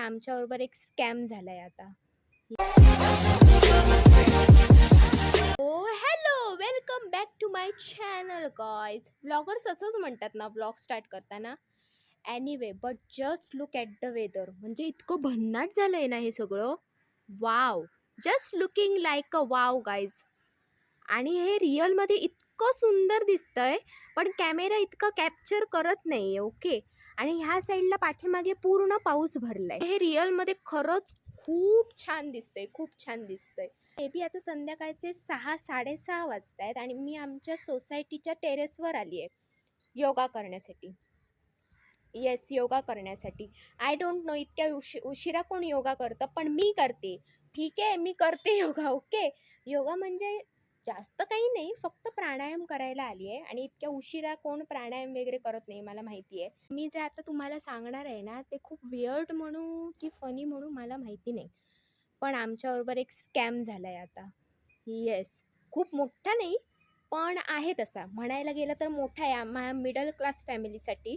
आमच्याबरोबर एक स्कॅम झालाय आता. ओ hello! Welcome back to my channel guys vloggers असंच म्हणतात ना व्लॉग स्टार्ट करताना. Anyway but just look at the weather म्हणजे इतकं भन्नाट झालं आहे ना हे सगळं. Wow just looking like a wow guys. आणि हे रिअलमध्ये इतकं सुंदर दिसतंय, पण कॅमेरा इतकं कॅप्चर करत नाहीये, ओके. आणि ह्या साईडला पाठीमागे पूर्ण पाऊस भरलाय. हे रिअलमध्ये खरंच खूप छान दिसतंय, खूप छान दिसतंय. मे बी आता संध्याकाळचे सहा साडेसहा वाजत आहेत आणि मी आमच्या सोसायटीच्या टेरेसवर आली आहे, योगा करण्यासाठी. येस, योगा करण्यासाठी. आय डोंट नो इतक्या उशी उशिरा कोण योगा करतं, पण मी करते. ठीक आहे, मी करते योगा, ओके. योगा म्हणजे जास्त काही नाही, फक्त प्राणायाम करायला आली आहे आणि इतक्या उशिरा कोण प्राणायाम वगैरे करत नाही, मला माहिती आहे. मी जे आता तुम्हाला सांगणार आहे ना, ते खूप वियर्ड म्हणू की फनी म्हणू मला माहिती नाही. पण आमच्याबरोबर एक स्कॅम झाला आहे आता. येस, खूप मोठा नाही, पण आहे तसा. म्हणायला गेलं तर मोठा आहे. आम्हा मिडल क्लास फॅमिलीसाठी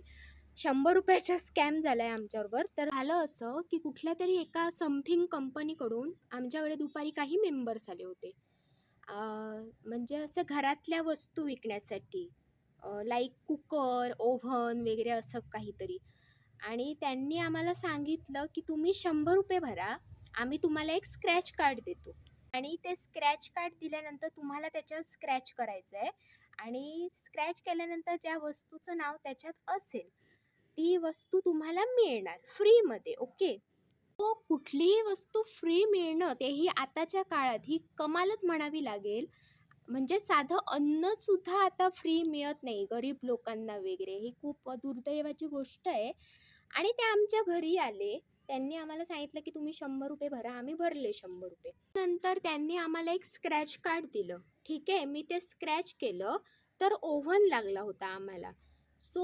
शंभर रुपयाचा स्कॅम झाला आहे आमच्याबरोबर. तर झालं असं की कुठल्या तरी एका समथिंग कंपनीकडून आमच्याकडे दुपारी काही मेंबर्स आले होते. म्हणजे असं घरातल्या वस्तू विकण्यासाठी. लाईक कुकर, ओव्हन वगैरे असं काहीतरी. आणि त्यांनी आम्हाला सांगितलं की तुम्ही ₹100 भरा, आम्ही तुम्हाला एक स्क्रॅच कार्ड देतो. आणि ते स्क्रॅच कार्ड दिल्यानंतर तुम्हाला त्याच्यावर स्क्रॅच करायचं आहे आणि स्क्रॅच केल्यानंतर ज्या वस्तूचं नाव त्याच्यात असेल, ती वस्तू तुम्हाला मिळणार फ्रीमध्ये, ओके. तो कुठलीही वस्तू फ्री मिळणं, तेही आताच्या काळात ही कमालच म्हणावी लागेल. म्हणजे साधं अन्नसुद्धा आता फ्री मिळत नाही गरीब लोकांना वगैरे. ही खूप दुर्दैवाची गोष्ट आहे. आणि ते आमच्या घरी आले. त्यांनी आम्हाला सांगितलं की तुम्ही ₹100 भरा. आम्ही भरले ₹100. नंतर त्यांनी आम्हाला एक स्क्रॅच कार्ड दिलं. ठीक आहे, मी ते स्क्रॅच केलं, तर ओव्हन लागला होता आम्हाला. So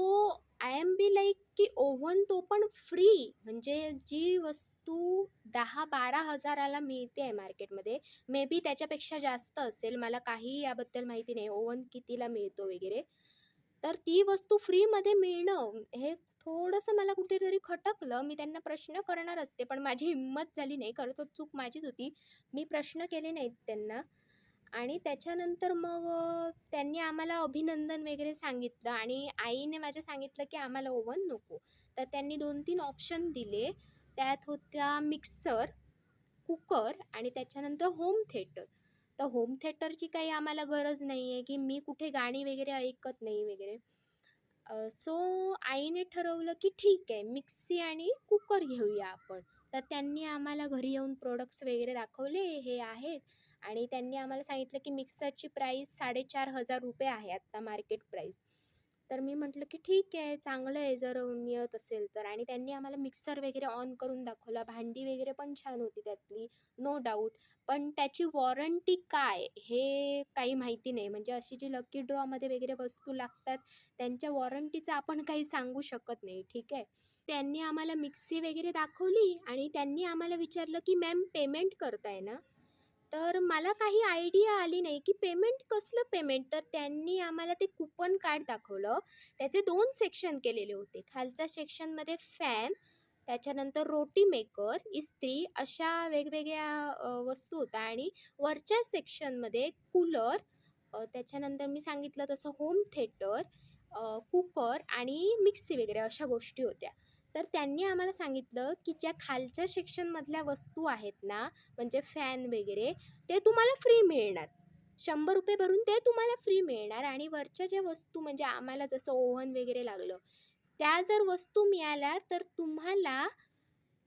I am be like की ओव्हन तो पण फ्री. म्हणजे जी वस्तू दहा बारा हजाराला मिळते आहे मार्केटमध्ये, मे बी त्याच्यापेक्षा जास्त असेल. मला काही याबद्दल माहिती नाही, ओव्हन कितीला मिळतो वगैरे. तर ती वस्तू फ्रीमध्ये मिळणं, हे थोडंसं मला कुठेतरी खटकलं. मी त्यांना प्रश्न करणार असते, पण माझी हिंमत झाली नाही. खरं तर चूक माझीच होती. मी प्रश्न केले नाहीत त्यांना. आणि त्याच्यानंतर मग त्यांनी आम्हाला अभिनंदन वगैरे सांगितलं आणि आईने माझ्या सांगितलं की आम्हाला ओव्हन नको. तर त्यांनी 2-3 ऑप्शन दिले. त्यात होत्या मिक्सर, कुकर आणि त्याच्यानंतर होम थिएटर. तर होम थिएटरची काही आम्हाला गरज नाही आहे, की मी कुठे गाणी वगैरे ऐकत नाही वगैरे. सो आईने ठरवलं की ठीक आहे, मिक्सी आणि कुकर घेऊया आपण. तर त्यांनी आम्हाला घरी येऊन प्रोडक्ट्स वगैरे दाखवले, हे आहेत आणि त्यांनी आम्हाला सांगितलं की मिक्सरची प्राईस ₹4,500 आहे आत्ता मार्केट प्राईस. तर मी म्हटलं की ठीक आहे, चांगलं आहे जर मिळत असेल तर. आणि त्यांनी आम्हाला मिक्सर वगैरे ऑन करून दाखवला. भांडी वगैरे पण छान होती त्यातली, नो डाऊट. पण त्याची वॉरंटी काय, हे काही माहिती नाही. म्हणजे अशी जी लकी ड्रॉमध्ये वगैरे वस्तू लागतात, त्यांच्या वॉरंटीचं आपण काही सांगू शकत नाही, ठीक आहे. त्यांनी आम्हाला मिक्सी वगैरे दाखवली आणि त्यांनी आम्हाला विचारलं की मॅम पेमेंट करताय ना? तर मला काही आयडिया आली नाही की पेमेंट कसलं पेमेंट? तर त्यांनी आम्हाला ते कुपन कार्ड दाखवलं. त्याचे दोन सेक्शन केलेले होते. खालच्या सेक्शनमध्ये फॅन, त्याच्यानंतर रोटी मेकर, इस्त्री अशा वेगवेगळ्या वस्तू होत्या आणि वरच्या सेक्शनमध्ये कूलर, त्याच्यानंतर मी सांगितलं तसं होम थेटर कुकर आणि मिक्सी वगैरे अशा गोष्टी होत्या. तर त्यांनी आम्हाला सांगितलं की ज्या खालच्या सेक्शनमधल्या वस्तू आहेत ना, म्हणजे फॅन वगैरे, ते तुम्हाला फ्री मिळणार. ₹100 भरून ते तुम्हाला फ्री मिळणार आणि वरच्या ज्या वस्तू म्हणजे आम्हाला जसं ओव्हन वगैरे लागलं, त्या जर वस्तू मिळाल्या तर तुम्हाला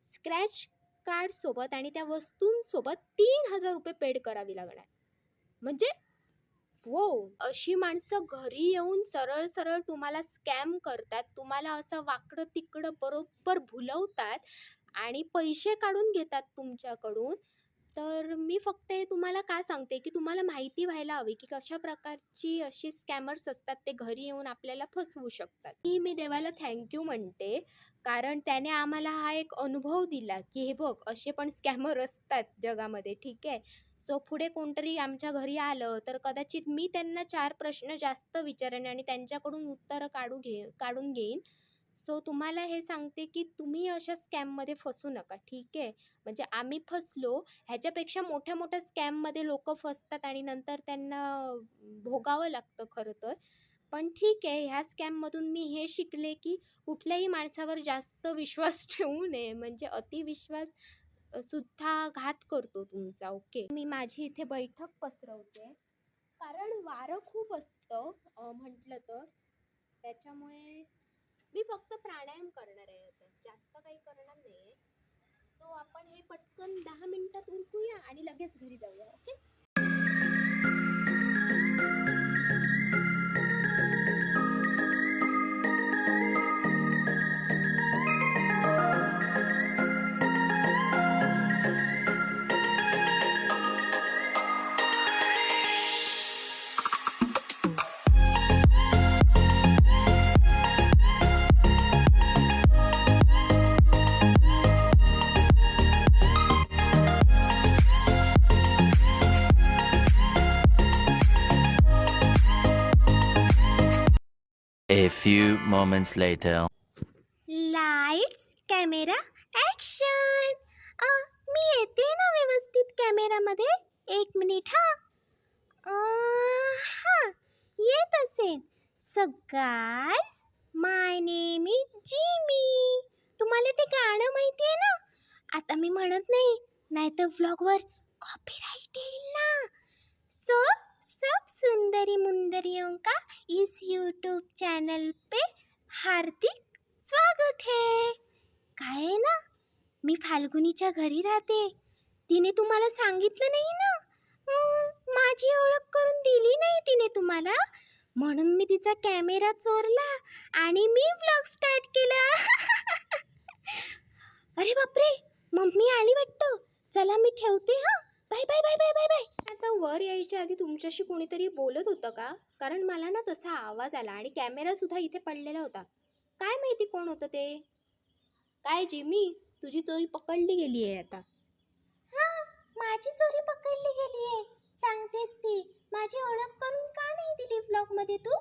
स्क्रॅच कार्डसोबत आणि त्या वस्तूंसोबत ₹3,000 पेड करावी लागणार. म्हणजे हो अशी माणसं घरी येऊन सरळ-सरळ तुम्हाला स्कॅम करतात. तुम्हाला असं वाकडं-तिकडं बरोबर भुलवतात आणि पैसे काढून घेतात तुमच्याकडून. तर मी फक्त हे तुम्हाला का सांगते की तुम्हाला माहिती व्हायला हवी की कशा प्रकारची अशी स्कॅमर्स असतात, ते घरी येऊन आपल्याला फसवू शकतात. की मी देवाला थँक्यू म्हणते, कारण त्याने आम्हाला हा एक अनुभव दिला की हे बघ, असे पण स्कॅमर असतात जगामध्ये, ठीक आहे. सो पुढे कोणतरी आमच्या घरी आलं, तर कदाचित मी त्यांना चार प्रश्न जास्त विचारेन आणि त्यांच्याकडून उत्तरं काढू घे काढून घेईन. सो तुम्हाला हे सांगते की तुम्ही अशा स्कॅममध्ये फसू नका ठीक आहे? म्हणजे आम्ही फसलो ह्याच्यापेक्षा मोठ्या मोठ्या स्कॅममध्ये लोक फसतात आणि नंतर त्यांना भोगावं लागतं खरं तर. पण ठीक आहे ह्या स्कॅममधून मी हे शिकले की कुठल्याही माणसावर जास्त विश्वास ठेवू नये. म्हणजे अतिविश्वास सुद्धा घात करतो तुमचा. ओके. मी माझी इथे बैठक पसरवते. कारण वारं खूप असतं म्हटलं तर. त्याच्यामुळे मी फक्त प्राणायाम करणार आहे आता. जास्त काही करणार नाही सो आपण हे पटकन दहा मिनटात उरकूया आणि लगेच घरी जाऊया. Okay? A few moments later. Lights camera action मी येते ना व्यवस्थित कॅमेरामध्ये एक मिनिट हा. हां येत असेल. So guys my name is Jimmy तुम्हाला ते गाणं माहिती आहे ना? आता मी म्हणत नाही नाहीतर व्लॉगवर कॉपीराइट येईल ना. सो सब सुंदरी मुंदरियों का इस यूट्यूब चैनल पे हार्दिक स्वागत है। काय आहे ना? मी फाल्गुनीच्या घरी राहते. तिने तुम्हाला सांगितलं नाही ना? माझी ओळख करून दिली नाही तिने तुम्हाला. म्हणून मी तिचा कॅमेरा चोरला आणि मी व्लॉग स्टार्ट केला. अरे बापरे मम्मी आली वाटतं. चला मी ठेवते हा. Bye bye bye bye bye bye आता वर यायच्या आधी तुमच्याशी कोणीतरी बोलत होतं का? कारण मला ना तसा आवाज आला आणि कॅमेरा सुद्धा इथे पडलेला होता. काय माहिती कोण होतं ते? काय जिमी? तुझी चोरी पकडली गेली आहे आता. हा माझी चोरी पकडली गेली आहे सांगतेस ती माझी ओळख करून का नाही दिली व्लॉगमध्ये तू?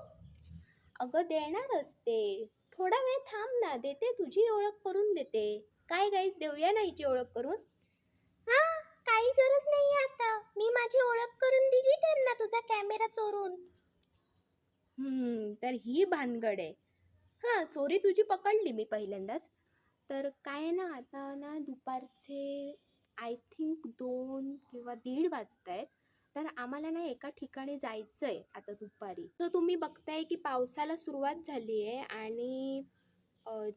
अगं देणारच ते. थोडा वेळ थांब ना देते तुझी ओळख करून देते. काय गाईज देऊया ना हिची ओळख करून? हा काही गरज नाही आता. मी माझी ओळख करून दिली त्यांना तुझा कॅमेरा चोरून. हम्म, तर ही भानगड आहे. हां चोरी तुझी पकडली मी पहिल्यांदाच. तर काय आहे ना आता ना दुपारचे आय थिंक दोन किंवा दीड वाजत आहेत तर आम्हाला ना एका ठिकाणी जायचं आहे आता दुपारी. तर तुम्ही बघताय की पावसाला सुरुवात झाली आहे आणि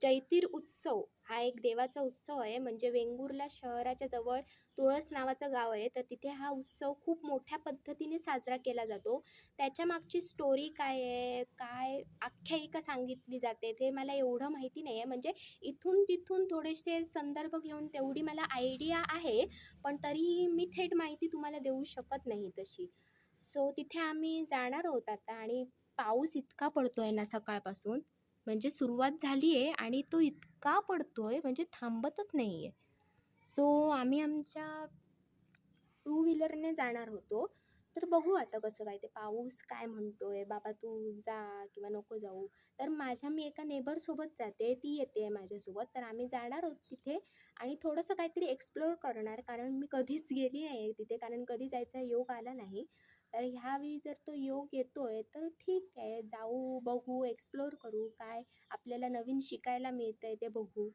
जैतीर उत्सव हा एक देवाचा उत्सव आहे. म्हणजे वेंगुर्ला शहराच्या जवळ तुळस नावाचं गाव आहे. तर तिथे हा उत्सव खूप मोठ्या पद्धतीने साजरा केला जातो. त्याच्या मागची स्टोरी काय आहे? काय आख्यायिका सांगितली जाते? ते मला एवढं माहिती नाही आहे म्हणजे इथून तिथून थोडेसे संदर्भ घेऊन तेवढी मला आयडिया आहे. पण तरीही मी थेट माहिती तुम्हाला देऊ शकत नाही तशी. सो तिथे आम्ही जाणार आहोत आता. आणि पाऊस इतका पडतो आहे ना सकाळपासून. म्हणजे सुरुवात झाली आहे आणि तो इतका पडतो आहे म्हणजे थांबतच नाही आहे सो आम्ही आमच्या टू व्हीलरने जाणार होतो. तर बघू आता कसं काय ते पाऊस काय म्हणतो आहे बाबा तू जा किंवा नको जाऊ. तर माझ्या मी एका नेबरसोबत जाते ती येते आहे माझ्यासोबत. तर आम्ही जाणार आहोत तिथे आणि थोडंसं काहीतरी एक्सप्लोअर करणार कारण मी कधीच गेली आहे तिथे कारण कधी जायचा योग आला नाही. तर ह्यावेळी जर तो योग येतोय तर ठीक आहे. जाऊ बघू एक्सप्लोअर करू काय आपल्याला नवीन शिकायला मिळतंय ते बघू.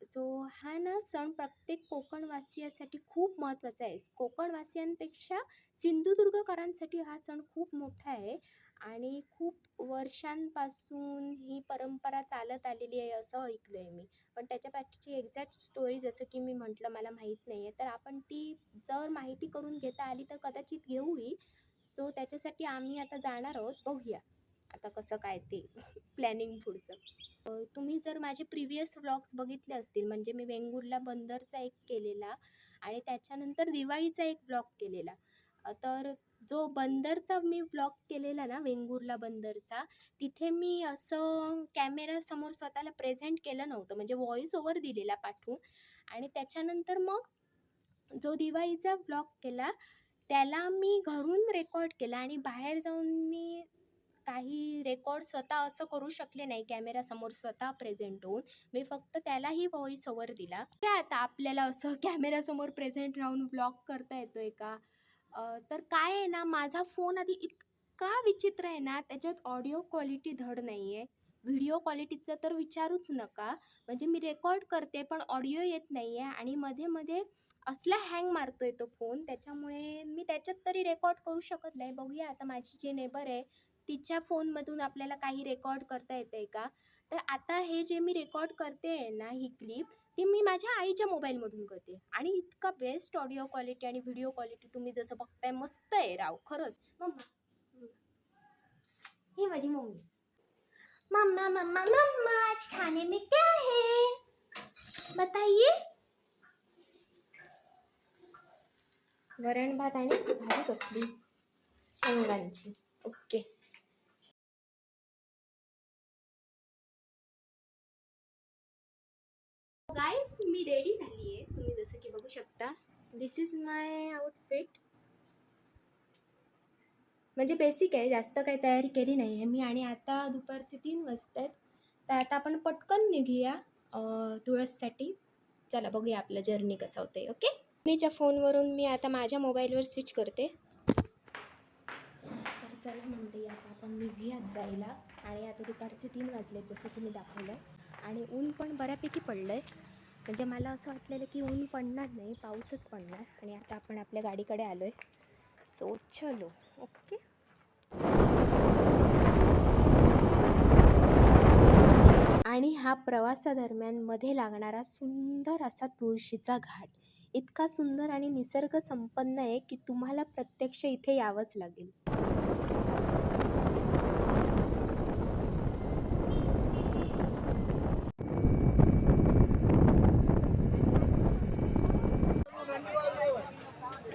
सो हा ना सण प्रत्येक कोकणवासियासाठी खूप महत्त्वाचा आहे. कोकणवासियांपेक्षा सिंधुदुर्गकरांसाठी हा सण खूप मोठा आहे आणि खूप वर्षांपासून ही परंपरा चालत आलेली आहे असं ऐकलं आहे मी. पण त्याच्यापाठची एक्झॅक्ट स्टोरी जसं की मी म्हटलं मला माहीत नाही आहे तर आपण ती जर माहिती करून घेता आली तर कदाचित घेऊही. सो त्याच्यासाठी आम्ही आता जाणार आहोत. बघूया. आता कसं काय ते प्लॅनिंग पुढचं. तुम्ही जर माझे प्रिव्हियस व्लॉग्स बघितले असतील म्हणजे मी वेंगुर्ला बंदरचा एक केलेला आणि त्याच्यानंतर दिवाळीचा एक व्लॉग केलेला. तर जो बंदरचा मी व्लॉग केलेला ना वेंगुर्ला बंदरचा तिथे मी असं कॅमेरासमोर स्वतःला प्रेझेंट केलं नव्हतं. म्हणजे व्हॉइस ओव्हर दिलेला पाठवून. आणि त्याच्यानंतर मग जो दिवाळीचा व्लॉग केला त्याला मी घरून रेकॉर्ड केला आणि बाहेर जाऊन मी काही रेकॉर्ड स्वतः असं करू शकले नाही कॅमेरासमोर स्वतः प्रेझेंट होऊन. मी फक्त त्यालाही व्हॉइस ओव्हर दिला. काय आता आपल्याला असं कॅमेरासमोर प्रेझेंट राहून व्लॉग करता येतोय का? तर काय आहे ना माझा फोन आधी इतका विचित्र आहे ना त्याच्यात ऑडिओ क्वालिटी धड नाही आहे व्हिडिओ क्वालिटीचा तर विचारूच नका. म्हणजे मी रेकॉर्ड करते पण ऑडिओ येत नाही आहे आणि मध्ये मध्ये असला हँग मारतोय तो फोन त्याच्यामुळे मी त्याच्यात तरी रेकॉर्ड करू शकत नाही. बघूया आता माझी जी नेबर आहे तिच्या फोनमधून आपल्याला काही रेकॉर्ड करता येते का? तर आता हे जे मी रेकॉर्ड करते आहे ना ही क्लिप ती मी माझ्या आईच्या मोबाईलमधून करते. आणि इतका बेस्ट ऑडिओ क्वालिटी आणि व्हिडिओ क्वालिटी तुम्ही जसं बघताय मस्त आहे राव खरंच. मम्मा ही माझी मम्मी. मम्मा मम्मा मम्मा आज खाने में क्या है बताइए. वरण भात आणि भाजी कसली? शेंगांची. ओके. गाईज मी रेडी झाली आहे तुम्ही जसं की बघू शकता दिस इज माय आउटफिट म्हणजे बेसिक आहे जास्त काही तयारी केली नाही आहे मी. आणि आता दुपारचे तीन वाजत आहेत तर आता आपण पटकन निघूया तुळससाठी. चला बघूया आपलं जर्नी कसं होते ओके मीच्या फोनवरून मी आता माझ्या मोबाईलवर स्विच करते. तर चला म्हणते आता आपण निघूयात जायला. आणि आता दुपारचे तीन वाजले जसं की मी दाखवलं. आणि ऊन पण बऱ्यापैकी पडलं आहे म्हणजे मला असं वाटलेलं की ऊन पडणार नाही पाऊसच पडणार. आणि आता आपण आपल्या गाडीकडे आलो आहे सो चलो ओके आणि हा प्रवासादरम्यानमध्ये लागणारा सुंदर असा तुळशीचा घाट. इतका सुंदर आणि निसर्ग संपन्न आहे की तुम्हाला प्रत्यक्ष इथे यावंच लागेल.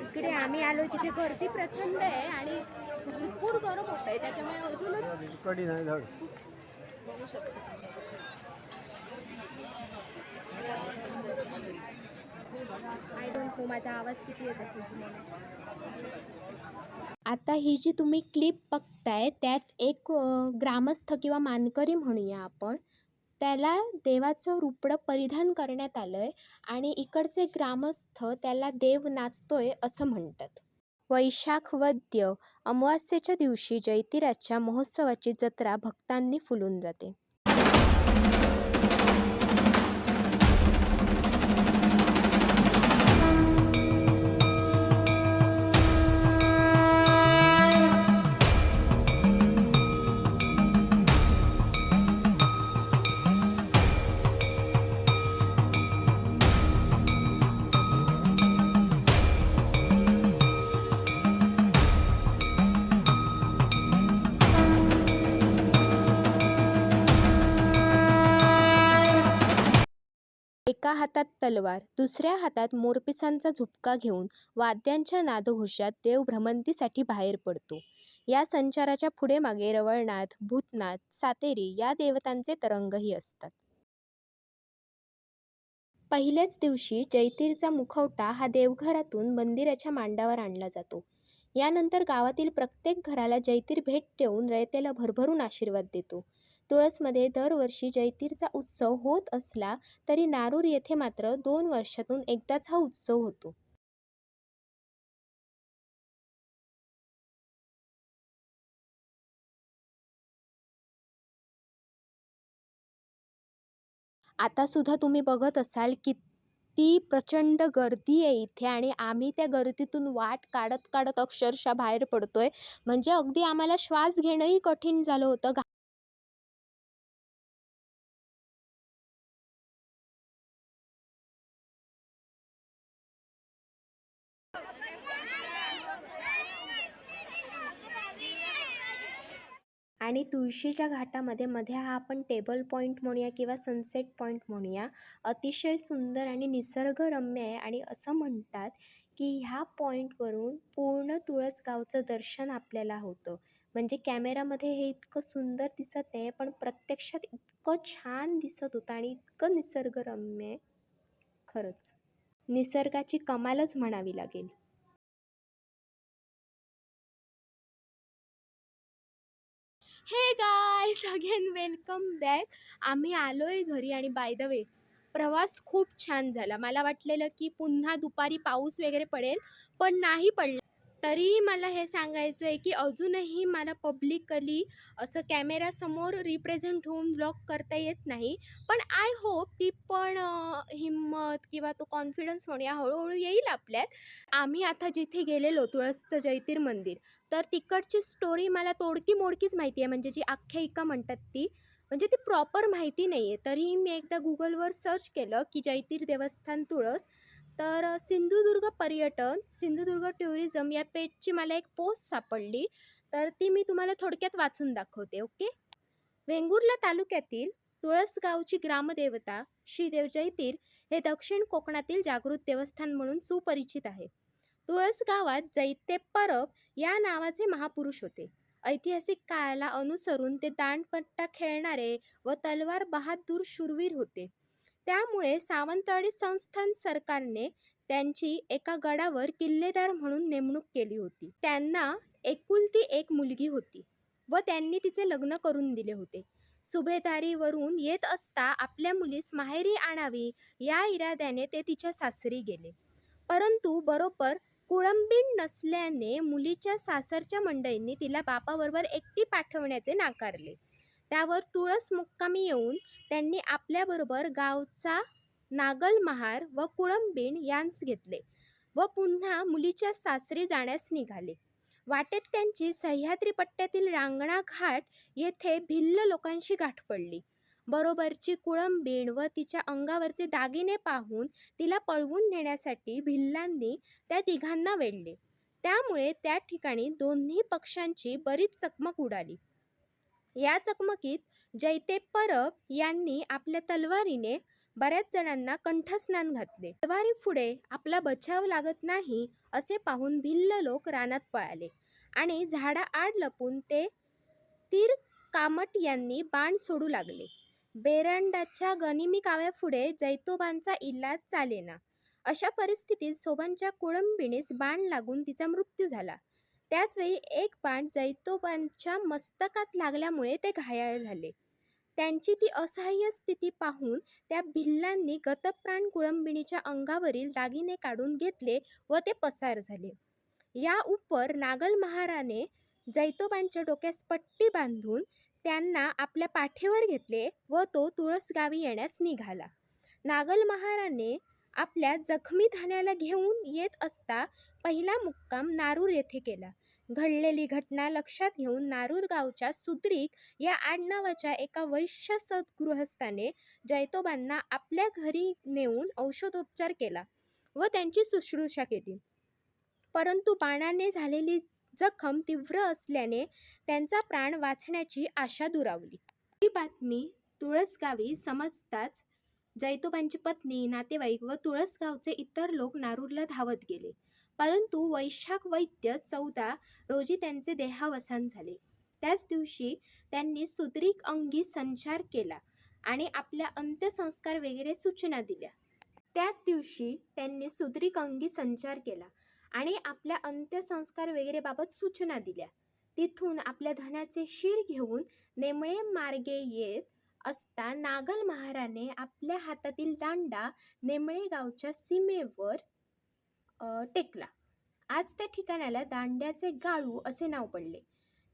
इकडे आम्ही आलो तिथे गर्दी प्रचंड आहे आणि भरपूर गरम होत आहे त्याच्यामुळे अजूनच कडी नाही धड बघू शकता आय डोंट नो माझा आवाज किती येत असेल तुम्हाला? आता ही जी तुम्ही क्लिप बघताय त्यात एक ग्रामस्थ किंवा मानकरी म्हणूया आपण. त्याला देवाचं रुपडं परिधान करण्यात आलं आहे आणि इकडचे ग्रामस्थ त्याला देव नाचतोय असं म्हणतात. वैशाख वद्य अमावास्येच्या दिवशी जैतिराच्या महोत्सवाची जत्रा भक्तांनी फुलून जाते. एका हातात तलवार दुसऱ्या हातात मोरपिसांचा झुपका घेऊन वाद्यांच्या नादघोषात देव भ्रमंतीसाठी बाहेर पडतो. या संचाराच्या पुढे मागे रवळनाथ भूतनाथ सातेरी या देवतांचे तरंगही असतात. पहिल्याच दिवशी जैतीरचा मुखवटा हा देवघरातून मंदिराच्या मांडावर आणला जातो. यानंतर गावातील प्रत्येक घराला जैतीर भेट देऊन रयतेला भरभरून आशीर्वाद देतो. तुळसमध्ये दरवर्षी जयतीरचा उत्सव होत असला तरी नारूर येथे मात्र दोन वर्षातून एकदाच हा उत्सव होतो. आता सुद्धा तुम्ही बघत असाल किती प्रचंड गर्दी आहे इथे आणि आम्ही त्या गर्दीतून वाट काढत काढत अक्षरशः बाहेर पडतोय. म्हणजे अगदी आम्हाला श्वास घेणंही कठीण झालं होतं. आणि तुळशीच्या घाटामध्ये मध्ये हा आपण टेबल पॉईंट म्हणूया किंवा सनसेट पॉईंट म्हणूया. अतिशय सुंदर आणि निसर्गरम्य आहे आणि असं म्हणतात की ह्या पॉईंटवरून पूर्ण तुळस गावचं दर्शन आपल्याला होतं. म्हणजे कॅमेरामध्ये हे इतकं सुंदर दिसत नाही पण प्रत्यक्षात इतकं छान दिसत होतं आणि इतकं निसर्गरम्य आहे. खरंच. निसर्गाची कमालच म्हणावी लागेल. हे गायस अगेन वेलकम बॅक आम्ही आलो आहे घरी आणि बाय द वे प्रवास खूप छान झाला. मला वाटलेलं की पुन्हा दुपारी पाऊस वगैरे पडेल पण नाही पडला. तरीही मला हे सांगायचं आहे की अजूनही मला पब्लिकली असं कॅमेरासमोर रिप्रेझेंट होऊन ब्लॉग करता येत नाही. पण आय होप ती पण हिंमत किंवा तो कॉन्फिडन्स होणे हळूहळू येईल आपल्यात. आम्ही आता जिथे गेलेलो तुळसचं जैतीर मंदिर तर तिकडची स्टोरी मला तोडकी मोडकीच माहिती आहे. म्हणजे जी आख्यायिका म्हणतात ती म्हणजे ती प्रॉपर माहिती नाही आहे तरीही मी एकदा गुगलवर सर्च केलं की जैतीर देवस्थान तुळस तर सिंधुदुर्ग पर्यटन सिंधुदुर्ग टुरिझम या पेजची मला एक पोस्ट सापडली. तर ती मी तुम्हाला थोडक्यात वाचून दाखवते ओके? वेंगुर्ला तालुक्यातील तुळसगावची ग्रामदेवता श्री देवजयतीर हे दक्षिण कोकणातील जागृत देवस्थान म्हणून सुपरिचित आहे. तुळसगावात जैते परब या नावाचे महापुरुष होते. ऐतिहासिक काळाला अनुसरून ते दांडपट्टा खेळणारे व तलवार बहादूर शूरवीर होते. त्यामुळे सावंतवाडी संस्थान सरकारने त्यांची एका गडावर किल्लेदार म्हणून नेमणूक केली होती. त्यांना एकुलती एक मुलगी होती व त्यांनी तिचे लग्न करून दिले होते. सुभेदारीवरून येत असता आपल्या मुलीस माहेरी आणावी या इराद्याने ते तिच्या सासरी गेले. परंतु बरोबर कुळंबीण नसल्याने मुलीच्या सासरच्या मंडळींनी तिला बापाबरोबर एकटी पाठवण्याचे नाकारले. त्यावर तुळस मुक्कामी येऊन त्यांनी आपल्याबरोबर गावचा नागल महार व कुळंबीण यांस घेतले व पुन्हा मुलीच्या सासरी जाण्यास निघाले. वाटेत त्यांची सह्याद्री पट्ट्यातील रांगणा घाट येथे भिल्ल लोकांशी गाठ पडली. बरोबरची कुळंबीण व तिच्या अंगावरचे दागिने पाहून तिला पळवून नेण्यासाठी भिल्लांनी त्या तिघांना वेढले. त्यामुळे त्या ठिकाणी दोन्ही पक्षांची बरीच चकमक उडाली. या चकमकीत जैते परब यांनी आपल्या तलवारीने बऱ्याच जणांना कंठस्नान घातले. तलवारी पुढे आपला बचाव लागत नाही असे पाहून भिल्ल लोक रानात पळाले आणि झाडा आड लपून ते तीर कामट यांनी बाण सोडू लागले. बेरंडाच्या गनिमी काव्यापुढे जैतोबांचा इलाज चालेना. अशा परिस्थितीत सोबांच्या कुळंबिणीस बाण लागून तिचा मृत्यू झाला. त्याचवेळी एक बाण जैतोबांच्या मस्तकात लागल्यामुळे ते घायाळ झाले. त्यांची ती असहाय्य स्थिती पाहून त्या भिल्लांनी गतप्राण कुळंबिणीच्या अंगावरील दागिने काढून घेतले व ते पसार झाले. या उपर नागल महाराने जैतोबांच्या डोक्यास पट्टी बांधून त्यांना आपल्या पाठीवर घेतले व तो तुळसगावी येण्यास निघाला. नागल महाराने आपल्या जखमी धान्याला घेऊन येत असता पहिला मुक्काम नारूर येथे केला. घडलेली घटना लक्षात घेऊन नारूर गावच्या सुद्रीक या आडनावाच्या एका वैश्य सद्गृहस्थाने जैतोबांना आपल्या घरी नेऊन औषधोपचार केला व त्यांची शुश्रूषा केली. परंतु बाणाने झालेली जखम तीव्र असल्याने त्यांचा प्राण वाचण्याची आशा दुरावली. ही बातमी तुळसगावी समजताच जैतोबांची पत्नी नातेवाईक व तुळसगावचे इतर लोक नारूरला धावत गेले. परंतु वैशाख वैद्य चौदा रोजी त्यांचे देहावसान झाले. त्याच दिवशी त्यांनी सुद्रिक अंगी संचार केला आणि आपल्या अंत्यसंस्कार वगैरे सूचना दिल्या. त्याच दिवशी त्यांनी सुद्रिक अंगी संचार केला आणि आपल्या अंत्यसंस्कार वगैरेबाबत सूचना दिल्या. तिथून आपल्या धनाचे शिर घेऊन नेमळे मार्गे येत असता नागल महाराने आपल्या हातातील दांडा नेमळे गावच्या सीमेवर टेकला. आज त्या ठिकाणाला दांड्याचे गाळू असे नाव पडले.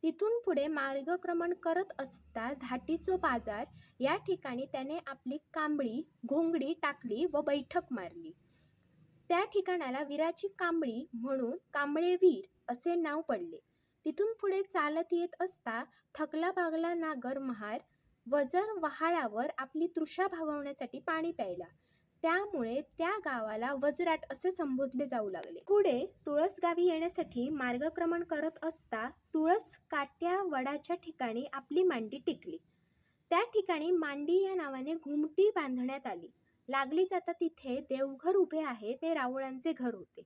तिथून पुढे मार्गक्रमण करत असता धाटीचो बाजार या ठिकाणी त्याने आपली कांबळी घोंगडी टाकली व बैठक मारली. त्या ठिकाणाला वीराची कांबळी म्हणून कांबळेवीर असे नाव पडले. तिथून पुढे चालत येत असता थकला भागला नागर महार वजर वहाळावर आपली तृषा भागवण्यासाठी पाणी प्यायला. त्यामुळे त्या गावाला वजराट असे संबोधले जाऊ लागले. पुढे तुळसगावी येण्यासाठी मार्गक्रमण करत असता तुळस काट्या वडाच्या ठिकाणी आपली मांडी टिकली. त्या ठिकाणी मांडी या नावाने घुमटी बांधण्यात आली. लागली जाता तिथे देवघर उभे आहे ते रावळांचे घर होते.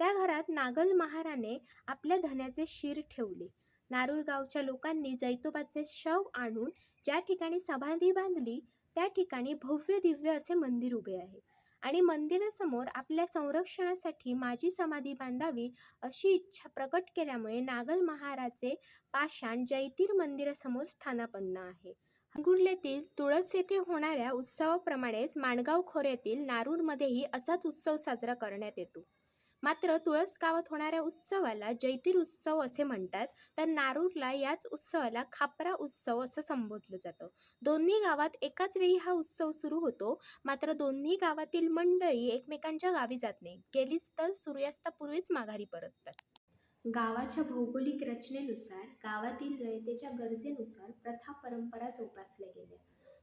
त्या घरात नागल महाराने आपल्या धन्याचे शिर ठेवले. नारूर गावच्या लोकांनी जैतोबाचे शव आणून ज्या ठिकाणी समाधी बांधली त्या ठिकाणी भव्य दिव्य असे मंदिर उभे आहे. आणि मंदिरासमोर आपल्या संरक्षणासाठी माझी समाधी बांधावी अशी इच्छा प्रकट केल्यामुळे नागल महाराजचे पाषाण जैतीर मंदिरासमोर स्थानापन्न आहे. अंगुर्लेतील तुळस येथे होणाऱ्या उत्सवाप्रमाणेच माणगाव खोऱ्यातील नारूरमध्येही असाच उत्सव साजरा करण्यात येतो. मात्र तुळस गावात होणाऱ्या उत्सवाला जैतीर उत्सव असे म्हणतात. तर नारूरला याच उत्सवाला खापरा उत्सव असं संबोधलं जातं. दोन्ही गावात एकाच वेळी हा उत्सव सुरू होतो. मात्र दोन्ही गावातील मंडळी एकमेकांच्या गावी जात नाही गेलीच तर सूर्यास्तापूर्वीच माघारी परततात. गावाच्या भौगोलिक रचनेनुसार गावातील रयतेच्या गरजेनुसार प्रथा परंपरा जोपासल्या गेल्या.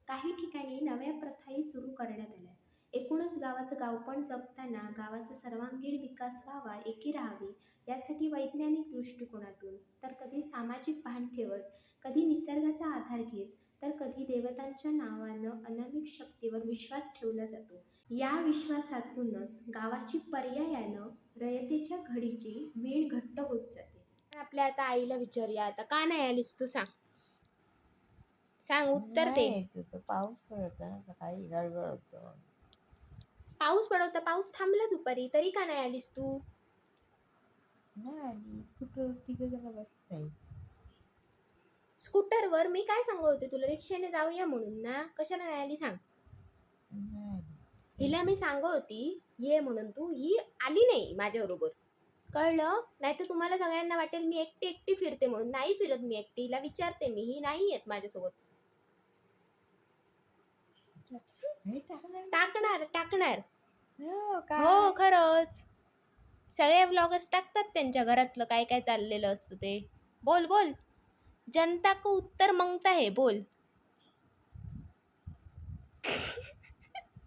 काही ठिकाणी नव्या प्रथाही सुरू करण्यात आल्या. एकूणच गावाचं गावपण जपताना गावाचा सर्वांगीण विकास व्हावा एकी राहावी यासाठी वैज्ञानिक दृष्टिकोनातून. तर कधी सामाजिक भान ठेवत कधी निसर्गाचा आधार घेत तर कधी देवतांच्या नावानं अनामिक शक्तीवर विश्वास ठेवला जातो. या विश्वासातूनच गावाची पर्यायानं रयतेच्या घडीची वीण घट्ट होत जाते. आपल्या आता आईला विचारूया. आता का नाही आलीस तू सांग. सांग उत्तर दे. नाही पाऊस पडत ना सकाळी गडबड होतं. पाऊस पडवता पाऊस थांबला दुपारी तरी का नाही आलीस तू? नाही आली. स्कूटर तिघ जण बसत नाही स्कूटरवर मी काय सांगत होते तुला? रिक्षाने जाऊया म्हणून ना. कशाला नाही आली सांग. नाही आली. हिला मी सांगत होती ये म्हणून तू. ही आली नाही माझ्याबरोबर कळलं? नाही तर तुम्हाला सगळ्यांना वाटेल मी एकटी एकटी फिरते म्हणून. नाही फिरत मी एकटी. हिला विचारते मी. ही नाही येत माझ्यासोबत. नाही टाकणार. टाकणार टाकणार. हो का? हो खरंच. सगळे ब्लॉगर्स टाकतात त्यांच्या घरातलं काय काय चाललेलं असतं ते. बोल बोल. जनता को उत्तर मांगता है बोल.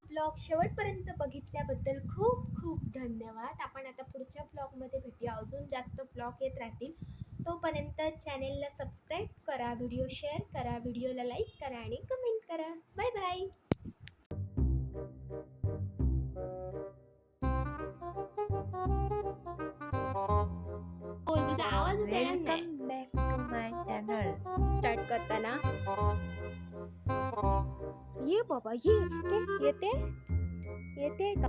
ब्लॉग शेवटपर्यंत बघितल्याबद्दल खूप खूप धन्यवाद. आपण आता पुढच्या ब्लॉगमध्ये भेटूया. अजून जास्त ब्लॉग येत राहतील. तोपर्यंत चॅनेलला सबस्क्राईब करा व्हिडिओ शेअर करा व्हिडिओला लाईक करा आणि कमेंट करा. बाय बाय तुझा आवाज़ welcome back to my channel start करताना ये बाबा ये ते? येते येते का